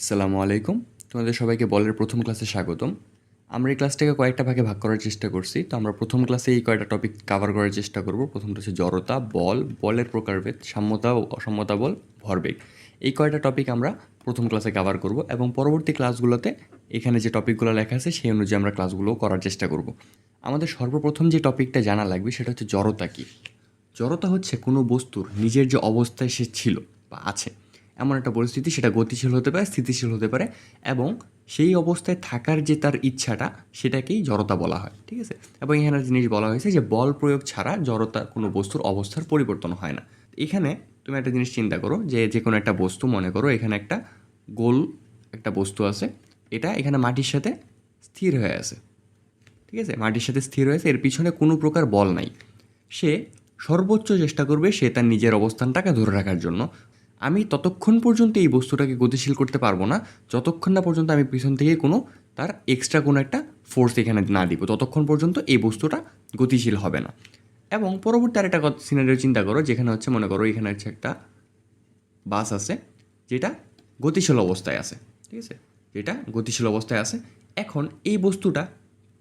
আসসালামু আলাইকুম। তোমাদের সবাইকে বলের প্রথম ক্লাসে স্বাগতম। আমরা এই ক্লাসটাকে কয়েকটা ভাগে ভাগ করার চেষ্টা করছি। তো আমরা প্রথম ক্লাসে এই কয়েকটা টপিক কাভার করার চেষ্টা করব। প্রথমটা হচ্ছে জড়তা, বল, বলের প্রকারভেদ, সাম্যতা ও অসাম্যতা বল, ভরবেগ। এই কয়টা টপিক আমরা প্রথম ক্লাসে কাভার করব এবং পরবর্তী ক্লাসগুলোতে এখানে যে টপিকগুলো লেখা আছে, সেই অনুযায়ী আমরা ক্লাসগুলো করার চেষ্টা করব। আমাদের সর্বপ্রথম যে টপিকটা জানা লাগবে, সেটা হচ্ছে জড়তা কী? জড়তা হচ্ছে কোনো বস্তুর নিজের যে অবস্থায় সে ছিল বা আছে। এমন একটা পরিস্থিতি, সেটা গতিশীল হতে পারে, স্থিতিশীল হতে পারে এবং সেই অবস্থায় থাকার যে তার ইচ্ছাটা, সেটাকেই জড়তা বলা হয়, ঠিক আছে? এবং এখানে জিনিস বলা হয়েছে যে বল প্রয়োগ ছাড়া জড়তা কোনো বস্তুর অবস্থার পরিবর্তন হয় না। এখানে তুমি একটা জিনিস চিন্তা করো যে যে কোনো একটা বস্তু, মনে করো এখানে একটা গোল একটা বস্তু আছে, এটা এখানে মাটির সাথে স্থির হয়ে আছে, ঠিক আছে? মাটির সাথে স্থির হয়েছে এর পিছনে কোনো প্রকার বল নাই। সে সর্বোচ্চ চেষ্টা করবে সে তার নিজের অবস্থানটাকে ধরে রাখার জন্য। আমি ততক্ষণ পর্যন্ত এই বস্তুটাকে গতিশীল করতে পারব না। যতক্ষণ না পর্যন্ত আমি পিছন থেকে কোনো তার এক্সট্রা কোনো একটা ফোর্স এখানে না দিব, ততক্ষণ পর্যন্ত এই বস্তুটা গতিশীল হবে না। এবং পরবর্তী আর আরেকটা সিনারিও চিন্তা করো, যেখানে হচ্ছে মনে করো এখানে হচ্ছে একটা বাস আছে, যেটা গতিশীল অবস্থায় আছে, ঠিক আছে? যেটা গতিশীল অবস্থায় আছে। এখন এই বস্তুটা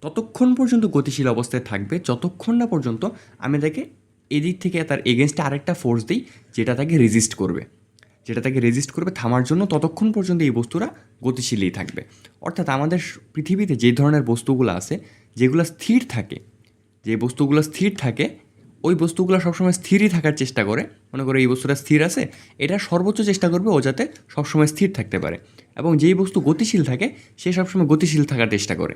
ততক্ষণ পর্যন্ত গতিশীল অবস্থায় থাকবে, যতক্ষণ না পর্যন্ত আমি তাকে এদিক থেকে তার এগেনস্টে আরেকটা ফোর্স দিই, যেটা তাকে রেজিস্ট করবে। যেটা তাকে রেজিস্ট করবে থামার জন্য ততক্ষণ পর্যন্ত এই বস্তুরা গতিশীলই থাকবে। অর্থাৎ আমাদের পৃথিবীতে যে ধরনের বস্তুগুলো আছে, যেগুলো স্থির থাকে, যে বস্তুগুলো স্থির থাকে, ওই বস্তুগুলো সবসময় স্থিরই থাকার চেষ্টা করে। মনে করো এই বস্তুটা স্থির আছে, এটা সর্বোচ্চ চেষ্টা করবে ও যাতে সবসময় স্থির থাকতে পারে। এবং যেই বস্তু গতিশীল থাকে, সে সবসময় গতিশীল থাকার চেষ্টা করে।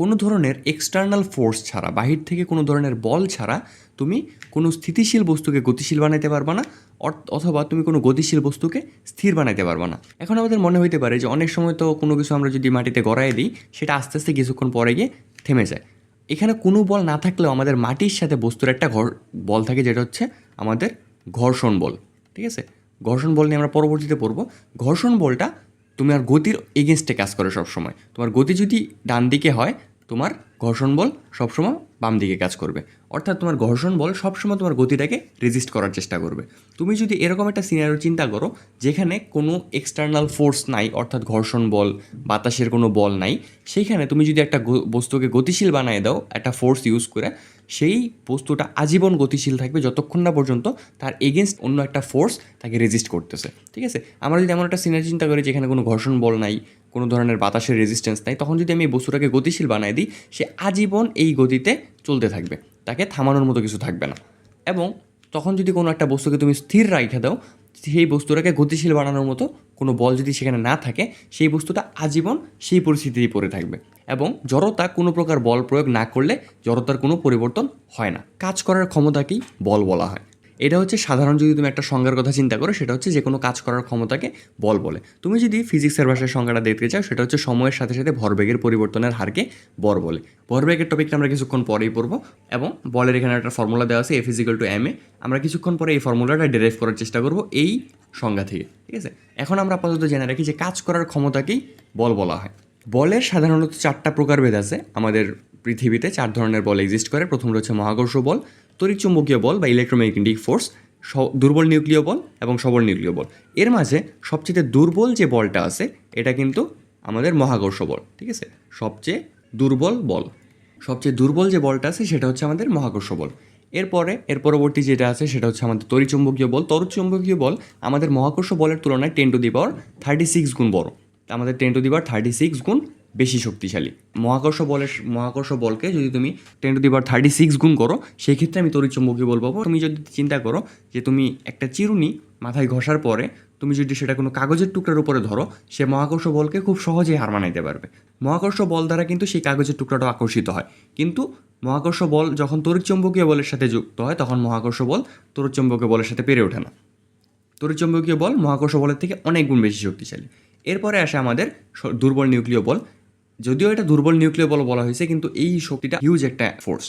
কোনো ধরনের এক্সটার্নাল ফোর্স ছাড়া, বাহির থেকে কোনো ধরনের বল ছাড়া তুমি কোনো স্থিতিশীল বস্তুকে গতিশীল বানাইতে পারবা না অথবা তুমি কোনো গতিশীল বস্তুকে স্থির বানাইতে পারবা না। এখন আমাদের মনে হইতে পারে যে অনেক সময় তো কোনো কিছু আমরা যদি মাটিতে গড়াই দিই, সেটা আস্তে আস্তে কিছুক্ষণ পরে গিয়ে থেমে যায়। এখানে কোনো বল না থাকলেও আমাদের মাটির সাথে বস্তুর একটা ঘর, বল থাকে যেটা হচ্ছে আমাদের ঘর্ষণ বল, ঠিক আছে? ঘর্ষণ বল নিয়ে আমরা পরবর্তীতে পড়ব। ঘর্ষণ বলটা তুমি আর গতির এগেনস্টে কাজ করে সবসময়। তোমার গতি যদি ডান দিকে হয় তোমার ঘর্ষণ বল সবসময় বাম দিকে কাজ করবে। অর্থাৎ তোমার ঘর্ষণ বল সবসময় তোমার গতিটাকে রেজিস্ট করার চেষ্টা করবে। তুমি যদি এরকম একটা সিনারিও চিন্তা করো, যেখানে কোনো এক্সটার্নাল ফোর্স নাই, অর্থাৎ ঘর্ষণ বল, বাতাসের কোনো বল নাই সেইখানে তুমি যদি একটা বস্তুকে গতিশীল বানিয়ে দাও, একটা ফোর্স ইউজ করে, সেই বস্তুটা আজীবন গতিশীল থাকবে যতক্ষণ না পর্যন্ত তার এগেনস্ট অন্য একটা ফোর্স তাকে রেজিস্ট করতেছে। ঠিক আছে? আমরা যদি এমন একটা সিনারি চিন্তা করি, যেখানে কোনো ঘর্ষণ বল নাই কোনো ধরনের বাতাসের রেজিস্ট্যান্স নাই, তখন যদি আমি এই বস্তুটাকে গতিশীল বানাই দিই, সে আজীবন এই গতিতে চলতে থাকবে। তাকে থামানোর মতো কিছু থাকবে না। এবং তখন যদি কোনো একটা বস্তুকে তুমি স্থির রাখে দাও, সেই বস্তুটাকে গতিশীল বানানোর মতো কোনো বল যদি সেখানে না থাকে, সেই বস্তুটা আজীবন সেই পরিস্থিতিতেই পড়ে থাকবে। এবং জড়তা কোনো প্রকার বল প্রয়োগ না করলে জড়তার কোনো পরিবর্তন হয় না। কাজ করার ক্ষমতাকেই বল বলা হয়। এটা হচ্ছে সাধারণ যদি তুমি একটা সংজ্ঞার কথা চিন্তা করো, সেটা হচ্ছে যে কোনো কাজ করার ক্ষমতাকে বল বলে। তুমি যদি ফিজিক্সের ভাষায় সংজ্ঞাটা দেখতে চাও, সেটা হচ্ছে সময়ের সাথে সাথে ভরবেগের পরিবর্তনের হারকে বর বলে। ভরবেগের টপিকটা আমরা কিছুক্ষণ পরেই পড়ব এবং বলের এখানে একটা ফর্মুলা দেওয়া আছে F equal to m a. আমরা কিছুক্ষণ পরে এই ফর্মুলাটা ডেরাইভ করার চেষ্টা করব এই সংজ্ঞা থেকে, ঠিক আছে? এখন আমরা আপাতত জেনে রাখি যে কাজ করার ক্ষমতাকেই বল বলা হয়। বলের সাধারণত চারটা প্রকারভেদ আছে আমাদের পৃথিবীতে, চার ধরনের বল এক্সিস্ট করে। প্রথমটা হচ্ছে মহাকর্ষ বল তড়িৎচুম্বকীয় বল বা ইলেকট্রোম্যাগনেটিক ফোর্স দুর্বল নিউক্লিয় বল এবং সবল নিউক্লিয় বল। এর মাঝে সবচেয়ে দুর্বল যে বলটা আছে, এটা কিন্তু আমাদের মহাকর্ষ বল, ঠিক আছে? সবচেয়ে দুর্বল বল। সবচেয়ে দুর্বল যে বলটা আছে, সেটা হচ্ছে আমাদের মহাকর্ষ বল। এরপরে, এর পরবর্তী যেটা আছে, সেটা হচ্ছে আমাদের তড়িৎচুম্বকীয় বল। তড়িৎচুম্বকীয় বল আমাদের মহাকর্ষ বলের তুলনায় ten to the power thirty six গুণ বড়। আমাদের ten to the power thirty six গুণ বেশি শক্তিশালী। মহাকর্ষ বলের মহাকর্ষ বলকে যদি তুমি ten to the thirty six গুণ করো সেই ক্ষেত্রে আমি তড়িৎচুম্বকীয় বল পাবো। তুমি যদি চিন্তা করো যে তুমি একটা চিরুনি মাথায় ঘষার পরে তুমি যদি সেটা কোনো কাগজের টুকরার উপরে ধরো, সে মহাকর্ষ বলকে খুব সহজেই হার মানাইতে পারবে। মহাকর্ষ বল দ্বারা কিন্তু সেই কাগজের টুকরাটা আকর্ষিত হয়। কিন্তু মহাকর্ষ বল যখন তড়িৎচুম্বকীয় বলের সাথে যুক্ত হয়, তখন মহাকর্ষ বল তড়িৎচুম্বকীয় বলের সাথে পেরে ওঠে না। তড়িৎচুম্বকীয় বল মহাকর্ষ বলের থেকে অনেক গুণ বেশি শক্তিশালী। এরপরে আসে আমাদের দুর্বল নিউক্লিয় বল। যদিও এটা দুর্বল নিউক্লিয় বল বলা হয়েছে, কিন্তু এই শক্তিটা হিউজ একটা ফোর্স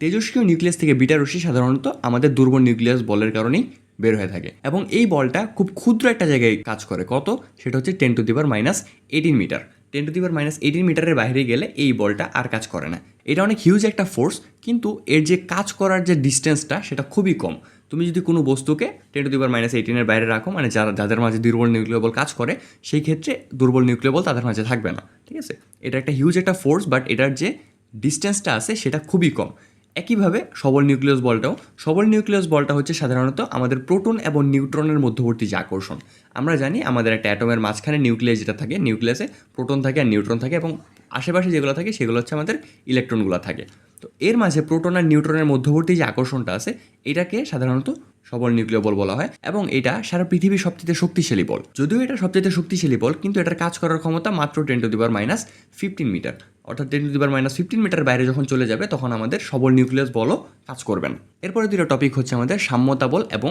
তেজস্ক্রিয় নিউক্লিয়াস থেকে বিটা রশ্মি সাধারণত আমাদের দুর্বল নিউক্লিয়াস বলের কারণেই বের হয়ে থাকে। এবং এই বলটা খুব ক্ষুদ্র একটা জায়গায় কাজ করে। কত? সেটা হচ্ছে ten to the power minus eighteen meter ten to the power minus eighteen মিটারের বাইরে গেলে এই বলটা আর কাজ করে না। এটা অনেক হিউজ একটা ফোর্স কিন্তু এর যে কাজ করার যে ডিস্টেন্সটা সেটা খুবই কম। তুমি যদি কোনো বস্তুকে ten to the power minus এইটিনের বাইরে রাখো মানে যারা, যাদের মাঝে দুর্বল নিউক্লিয় বল কাজ করে, সেই ক্ষেত্রে দুর্বল নিউক্লিয় বল তাদের মাঝে থাকবে না। ঠিক আছে? এটা একটা হিউজ একটা ফোর্স বাট এটার যে ডিস্টেন্সটা আছে, সেটা খুবই কম। একইভাবে সবল নিউক্লিয়াস বলটাও, সবল নিউক্লিয়াস বলটা হচ্ছে সাধারণত আমাদের প্রোটন এবং নিউট্রনের মধ্যবর্তী যে আকর্ষণ। আমরা জানি আমাদের একটা অ্যাটমের মাঝখানে নিউক্লিয়াস যেটা থাকে, নিউক্লিয়াসে প্রোটন থাকে আর নিউট্রন থাকে এবং আশেপাশে যেগুলো থাকে সেগুলো হচ্ছে আমাদের ইলেকট্রনগুলো থাকে। তো এর মাঝে প্রোটন আর নিউট্রনের মধ্যবর্তী যে আকর্ষণটা আছে, এটাকে সাধারণত সবল নিউক্লিয় বল বলা হয়, এবং এটা সারা পৃথিবীর সবচেয়ে শক্তিশালী বল। যদিও এটা সবচেয়ে শক্তিশালী বল, কিন্তু এটার কাজ করার ক্ষমতা মাত্র ten to the power minus fifteen meter অর্থাৎ ten to the power minus fifteen meter বাইরে যখন চলে যাবে, তখন আমাদের সবল নিউক্লিয়াস বলও কাজ করবে না এরপরে দুটো টপিক হচ্ছে আমাদের সাম্যতা বল এবং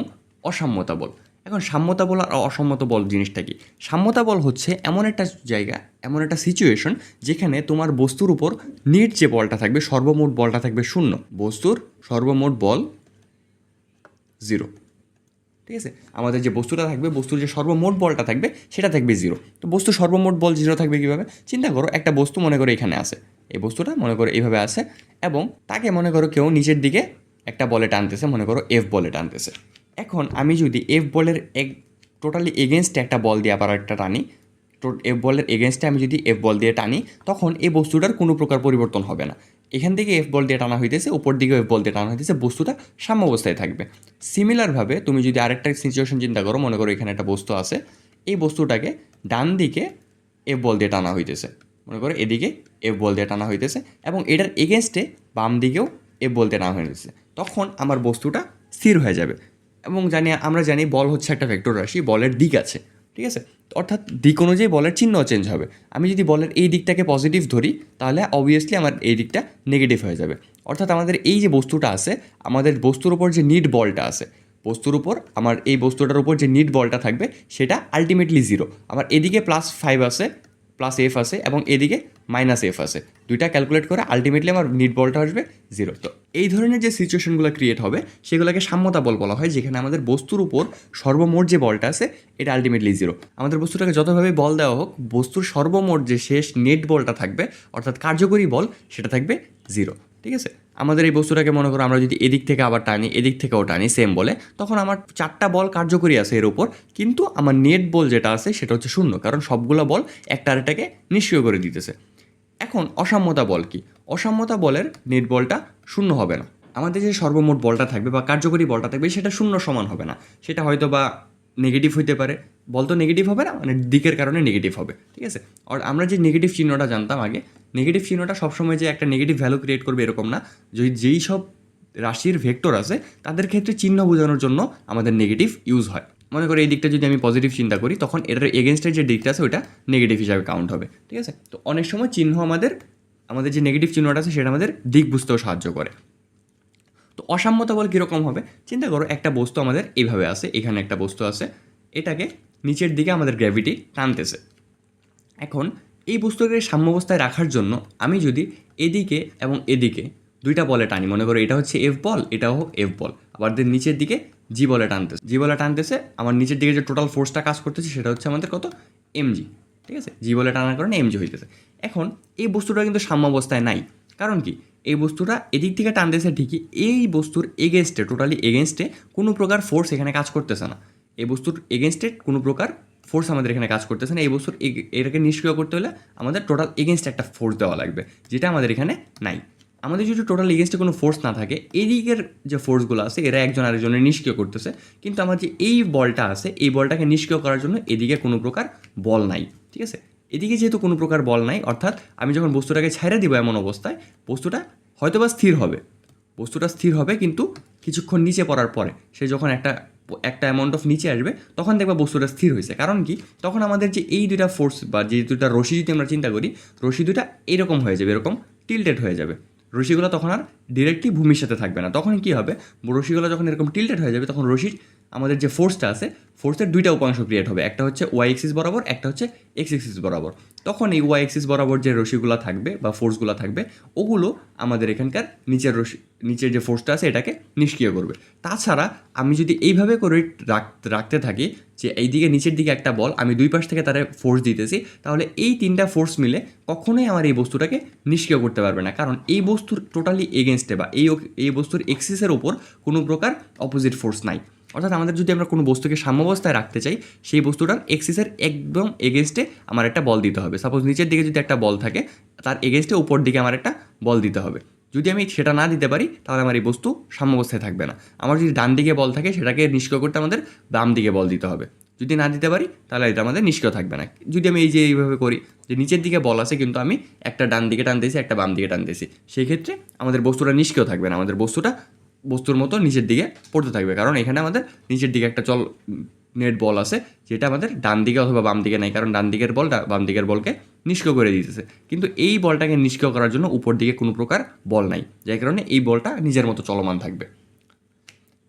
অসাম্যতা বল। এখন সাম্যতা বল আর অসম্মত বল জিনিসটা কি? সাম্যতা বল হচ্ছে এমন একটা জায়গা, এমন একটা সিচুয়েশন যেখানে তোমার বস্তুর উপর নিট যে বলটা থাকবে, সর্বমোট বলটা থাকবে শূন্য। বস্তুর সর্বমোট বল জিরো। ঠিক আছে? আমাদের যে বস্তুটা থাকবে, বস্তুর যে সর্বমোট বলটা থাকবে, সেটা থাকবে জিরো। তো বস্তু সর্বমোট বল জিরো থাকবে কীভাবে? চিন্তা করো, একটা বস্তু মনে করো এখানে আছে। এই বস্তুটা মনে করো এইভাবে আছে এবং তাকে মনে করো কেউ নিচের দিকে একটা বলে টানতেছে, মনে করো এফ বলে টানতেছে। এখন আমি যদি এফ বলের এক টোটালি এগেনস্টে একটা বল দিয়ে আবার একটা টানি এফ বলের এগেনস্টে আমি যদি এফ বল দিয়ে টানি, তখন এই বস্তুটার কোনো প্রকার পরিবর্তন হবে না। এখান থেকে এফ বল দিয়ে টানা হইতেছে, উপর দিকে এফ বল দিয়ে টানা হইতেছে, বস্তুটা সাম্য অবস্থায় থাকবে। সিমিলারভাবে তুমি যদি আরেকটা সিচুয়েশন চিন্তা করো, মনে করো এখানে একটা বস্তু আছে, এই বস্তুটাকে ডান দিকে এফ বল দিয়ে টানা হইতেছে। মনে করো এদিকে এফ বল দিয়ে টানা হইতেছে এবং এটার এগেনস্টে বাম দিকেও এফ বল দিয়ে টানা হইতেছে। তখন আমার বস্তুটা স্থির হয়ে যাবে। এবং জানি, আমরা জানি বল হচ্ছে একটা ভেক্টর রাশি, বলের দিক আছে। ঠিক আছে? অর্থাৎ দিক অনুযায়ী বলের চিহ্ন চেঞ্জ হবে। আমি যদি বলের এই দিকটাকে পজিটিভ ধরি, তাহলে অবভিয়াসলি আমার এই দিকটা নেগেটিভ হয়ে যাবে। অর্থাৎ আমাদের এই যে বস্তুটা আছে, আমাদের বস্তুর উপর যে নিট বলটা আছে, বস্তুর উপর, আমার এই বস্তুটার উপর যে নিট বলটা থাকবে, সেটা আলটিমেটলি জিরো আমার এদিকে প্লাস ফাইভ আছে প্লাস এফ আছে এবং এদিকে মাইনাস এফ আছে। দুইটা ক্যালকুলেট করে আলটিমেটলি আমার নিট বলটা আসবে জিরো তো এই ধরনের যে সিচুয়েশনগুলো ক্রিয়েট হবে, সেগুলোকে সাম্যতা বল বলা হয়, যেখানে আমাদের বস্তুর উপর সর্বমোট যে বলটা আছে, এটা আলটিমেটলি জিরো আমাদের বস্তুটাকে যতভাবে বল দেওয়া হোক, বস্তুর সর্বমোট যে শেষ নেট বলটা থাকবে, অর্থাৎ কার্যকরী বল, সেটা থাকবে জিরো ঠিক আছে? আমাদের এই বস্তুটাকে মনে করো আমরা যদি এদিক থেকে আবার টানি, এদিক থেকেও টানি সেম বলে, তখন আমার চারটা বল কার্যকরী আছে এর উপর, কিন্তু আমার নেট বল যেটা আছে সেটা হচ্ছে শূন্য, কারণ সবগুলো বল একটা আরেকটাকে নিষ্ক্রিয় করে দিতেছে। এখন অসাম্যতা বল কি? অসাম্যতা বলের নেট বলটা শূন্য হবে না। আমাদের যে সর্বমোট বলটা থাকবে বা কার্যকরী বলটা থাকবে সেটা শূন্য সমান হবে না। সেটা হয়তো বা নেগেটিভ হইতে পারে। বল তো নেগেটিভ হবে না মানে দিকের কারণে নেগেটিভ হবে, ঠিক আছে? আর আমরা যে নেগেটিভ চিহ্নটা জানতাম আগে নেগেটিভ চিহ্নটা সবসময় যে একটা নেগেটিভ ভ্যালু ক্রিয়েট করবে এরকম না। যদি যেই সব রাশির ভেক্টর আছে, তাদের ক্ষেত্রে চিহ্ন বোঝানোর জন্য আমাদের নেগেটিভ ইউজ হয়। মনে করি এই দিকটা যদি আমি পজিটিভ চিন্তা করি, তখন এটার এগেনস্টের যে দিকটা আছে ওটা নেগেটিভ হিসাবে কাউন্ট হবে, ঠিক আছে? তো অনেক সময় চিহ্ন আমাদের আমাদের যে নেগেটিভ চিহ্নটা আছে, সেটা আমাদের দিক বুঝতেও সাহায্য করে। তো অসাম্যতা বল কীরকম হবে? চিন্তা করো, একটা বস্তু আমাদের এইভাবে আছে, এখানে একটা বস্তু আছে, এটাকে নিচের দিকে আমাদের গ্র্যাভিটি টানতেছে। এখন, এই বস্তুকে সাম্যাবস্থায় রাখার জন্য আমি যদি এদিকে এবং এদিকে দুইটা বলে টানি, মনে করো এটা হচ্ছে এফ বল, এটাও এফ বল, আবার দের নিচের দিকে জি বলে টানতেছে। জি বলে টানতেছে আমার নিচের দিকে যে টোটাল ফোর্সটা কাজ করতেছে, সেটা হচ্ছে আমাদের কত? এমজি ঠিক আছে? জি বলে টানার কারণে এমজি হইতেছে। এখন, এই বস্তুটা কিন্তু সাম্যাবস্থায় নাই। কারণ কি? এই বস্তুটা এদিক থেকে টানতেছে ঠিকই, এই বস্তুর এগেনস্টে টোটালি এগেনস্টে কোনো প্রকার ফোর্স এখানে কাজ করতেছে না। এই বস্তুর এগেনস্টে কোনো প্রকার ফোর্স আমাদের এখানে কাজ করতেছে না। এই বস্তুর এটাকে নিষ্ক্রিয় করতে হলে আমাদের টোটাল এগেনস্টে একটা ফোর্স দেওয়া লাগবে, যেটা আমাদের এখানে নাই। আমাদের যদি টোটাল এগেনস্টে কোনো ফোর্স না থাকে, এদিকের যে ফোর্সগুলো আছে, এরা একজন আরেকজনের নিষ্ক্রিয় করতেছে, কিন্তু আমার যে এই বলটা আছে, এই বলটাকে নিষ্ক্রিয় করার জন্য এদিকে কোনো প্রকার বল নাই, ঠিক আছে? এদিকে যেহেতু কোনো প্রকার বল নাই, অর্থাৎ আমি যখন বস্তুটাকে ছাইড়া দিব এমন অবস্থায়, বস্তুটা হয়তোবা স্থির হবে। বস্তুটা স্থির হবে কিন্তু কিছুক্ষণ নিচে পড়ার পরে, সে যখন একটা একটা অ্যামাউন্ট অফ নিচে আসবে, তখন দেখবা বস্তুটা স্থির হয়েছে। কারণ কি? তখন আমাদের যে এই দুইটা ফোর্স বা যে দুটা রশি যদি আমরা চিন্তা করি রশি দুটা এরকম হয়ে যাবে, এরকম টিল্টেড হয়ে যাবে। রশিগুলো তখন আর ডিরেক্টলি ভূমির সাথে থাকবে না। তখন কি হবে? রশিগুলো যখন এরকম টিল্টেড হয়ে যাবে, তখন রশির আমাদের যে ফোর্সটা আছে ফোর্সের দুইটা উপাংশ ক্রিয়েট হবে। একটা হচ্ছে ওয়াই এক্সিস বরাবর, একটা হচ্ছে এক্স এক্সিস বরাবর। তখন এই ওয়াই এক্সিস বরাবর যে রশিগুলো থাকবে বা ফোর্সগুলো থাকবে, ওগুলো আমাদের এখানকার নিচের রশি নিচের যে ফোর্সটা আছে, এটাকে নিষ্ক্রিয় করবে। তাছাড়া আমি যদি এইভাবে করে রাখ- রাখতে থাকি যে এইদিকে নিচের দিকে একটা বল, আমি দুই পাশ থেকে তারে ফোর্স দিতেছি, তাহলে এই তিনটা ফোর্স মিলে কখনোই আমার এই বস্তুটাকে নিষ্ক্রিয় করতে পারবে না। কারণ এই বস্তুর টোটালি এগেনস্টে বা এই এই বস্তুর এক্সিসের ওপর কোনো প্রকার অপোজিট ফোর্স নাই। অর্থাৎ আমাদের যদি আমরা কোনো বস্তুকে সাম্যাবস্থায় রাখতে চাই, সেই বস্তুটার এক্সিসের একদম এগেনস্টে আমার একটা বল দিতে হবে। সাপোজ নিচের দিকে যদি একটা বল থাকে, তার এগেনস্টে উপর দিকে আমার একটা বল দিতে হবে। যদি আমি সেটা না দিতে পারি, তাহলে আমার এই বস্তু সাম্যাবস্থায় থাকবে না। আমার যদি ডান দিকে বল থাকে, সেটাকে নিষ্ক্রিয় করতে আমাদের বাম দিকে বল দিতে হবে। যদি না দিতে পারি, তাহলে এটা আমাদের নিষ্ক্রিয় থাকবে না। যদি আমি এই যে এইভাবে করি, যে নিচের দিকে বল আছে, কিন্তু আমি একটা ডান দিকে টানতেছি, একটা বাম দিকে টানতেছি, সেই ক্ষেত্রে আমাদের বস্তুটা নিষ্ক্রিয় থাকবে না। আমাদের বস্তুটা বস্তুর মতো নিচের দিকে পড়তে থাকবে। কারণ এখানে আমাদের নিচের দিকে একটা চল, নেট বল আছে, যেটা আমাদের ডান দিকে অথবা বাম দিকে নাই, কারণ ডান দিকের বল বাম দিকের বলকে নিষ্ক্রিয় করে দিতেছে। কিন্তু এই বলটাকে নিষ্ক্রিয় করার জন্য উপর দিকে কোনো প্রকার বল নাই, যার কারণে এই বলটা নিজের মতো চলমান থাকবে।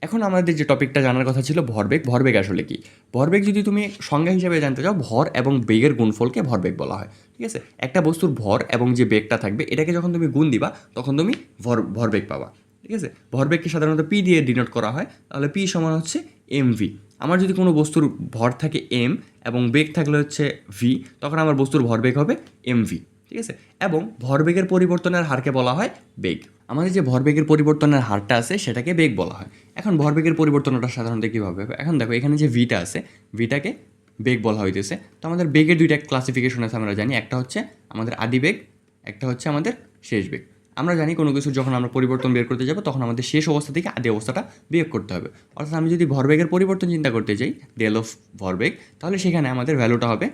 এখন আমাদের যে টপিকটা জানার কথা ছিল ভরবেগ ভরবেগ আসলে কি? ভরবেগ যদি তুমি সংজ্ঞা হিসেবে জানতে চাও, ভর এবং বেগের গুণফলকে ভরবেগ বলা হয়, ঠিক আছে? একটা বস্তুর ভর এবং যে বেগটা থাকবে, এটাকে যখন তুমি গুণ দিবা, তখন তুমি ভর, ভরবেগ পাবা। ঠিক আছে? ভরবেগকে সাধারণত পি দিয়ে ডিনোট করা হয়। তাহলে পি সমান হচ্ছে এম ভি আমার যদি কোনো বস্তুর ভর থাকে এম এবং বেগ থাকলে হচ্ছে ভি তখন আমার বস্তুর ভরবেগ হবে এম ভি ঠিক আছে? এবং ভরবেগের পরিবর্তনের হারকে বলা হয় বেগ। আমাদের যে ভরবেগের পরিবর্তনের হারটা আছে, সেটাকে বেগ বলা হয়। এখন ভরবেগের পরিবর্তনটা সাধারণত কীভাবে হবে? এখন দেখো, এখানে যে ভিটা আছে ভিটাকে বেগ বলা হইতেছে। তো আমাদের বেগের দুইটা ক্লাসিফিকেশন আছে, আমরা জানি। একটা হচ্ছে আমাদের আদি বেগ, একটা হচ্ছে আমাদের শেষ বেগ। আমরা জানি কোনো কিছু যখন আমরা পরিবর্তন বের করতে যাব, তখন আমাদের শেষ অবস্থা থেকে আদি অবস্থাটা বিয়োগ করতে হবে। অর্থাৎ আমি যদি ভরবেগের পরিবর্তন চিন্তা করতে চাই ডেল অফ ভরবেগ, তাহলে সেখানে আমাদের ভ্যালুটা হবে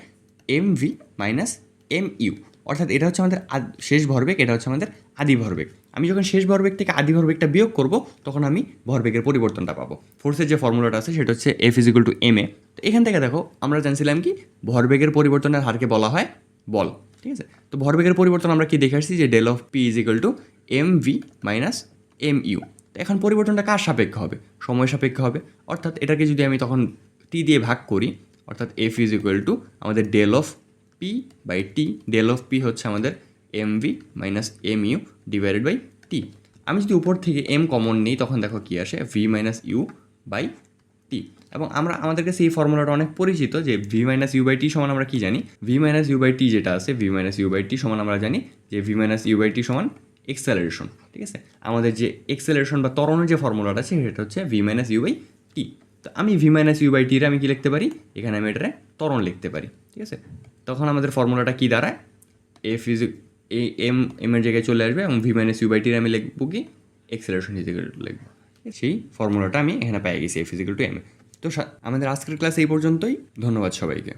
m v minus m u অর্থাৎ এটা হচ্ছে আমাদের শেষ ভরবেগ, এটা হচ্ছে আমাদের আদি ভরবেগ। আমি যখন শেষ ভরবেগ থেকে আদি ভরবেগটা বিয়োগ করব, তখন আমি ভরবেগের পরিবর্তনটা পাবো। ফোর্সের যে ফর্মুলাটা আছে, সেটা হচ্ছে F equal to m a তো এখান থেকে দেখো, আমরা জানছিলাম কি? ভরবেগের পরিবর্তনের হারকে বলা হয় বল। ঠিক আছে? তো ভরবেগের পরিবর্তন আমরা কি দেখে আসছি? যে del of p is equal to m v minus m u তো এখন পরিবর্তনটা কার সাপেক্ষ হবে? সময় সাপেক্ষ হবে। অর্থাৎ এটাকে যদি আমি তখন টি দিয়ে ভাগ করি, অর্থাৎ এফ ইজ ইকুয়াল টু আমাদের del of p by t del of p হচ্ছে আমাদের m v minus m u divided by t আমি যদি উপর থেকে এম কমন নিই, তখন দেখো কী আসে? ভি মাইনাস ইউ বাই এবং আমরা আমাদের কাছে এই ফর্মুলাটা অনেক পরিচিত যে v minus u by t সমান আমরা কি জানি? V minus u by t যেটা আছে v minus u by t সমান আমরা জানি যে v minus u by t সমান এক্সেলারেশন ঠিক আছে? আমাদের যে এক্সেলারেশন বা তরণের যে ফর্মুলাটা আছে, সেটা হচ্ছে v minus u by t তো আমি ভি মাইনাস ইউ বাই টির আমি কি লিখতে পারি? এখানে আমি এটারে তরণ লিখতে পারি, ঠিক আছে? তখন আমাদের ফর্মুলাটা কি দাঁড়ায়? F is a m m এর জায়গায় চলে আসবে এবং ভি মাইনাস ইউ বাই টির আমি লিখব কি? এক্সেলারেশন হিসেবে লিখব। সেই ফর্মুলাটা আমি এখানে পেয়ে গেছি এফ ইজিক্যাল টু এম তো আমাদের আজকের ক্লাস এই পর্যন্তই। ধন্যবাদ সবাইকে।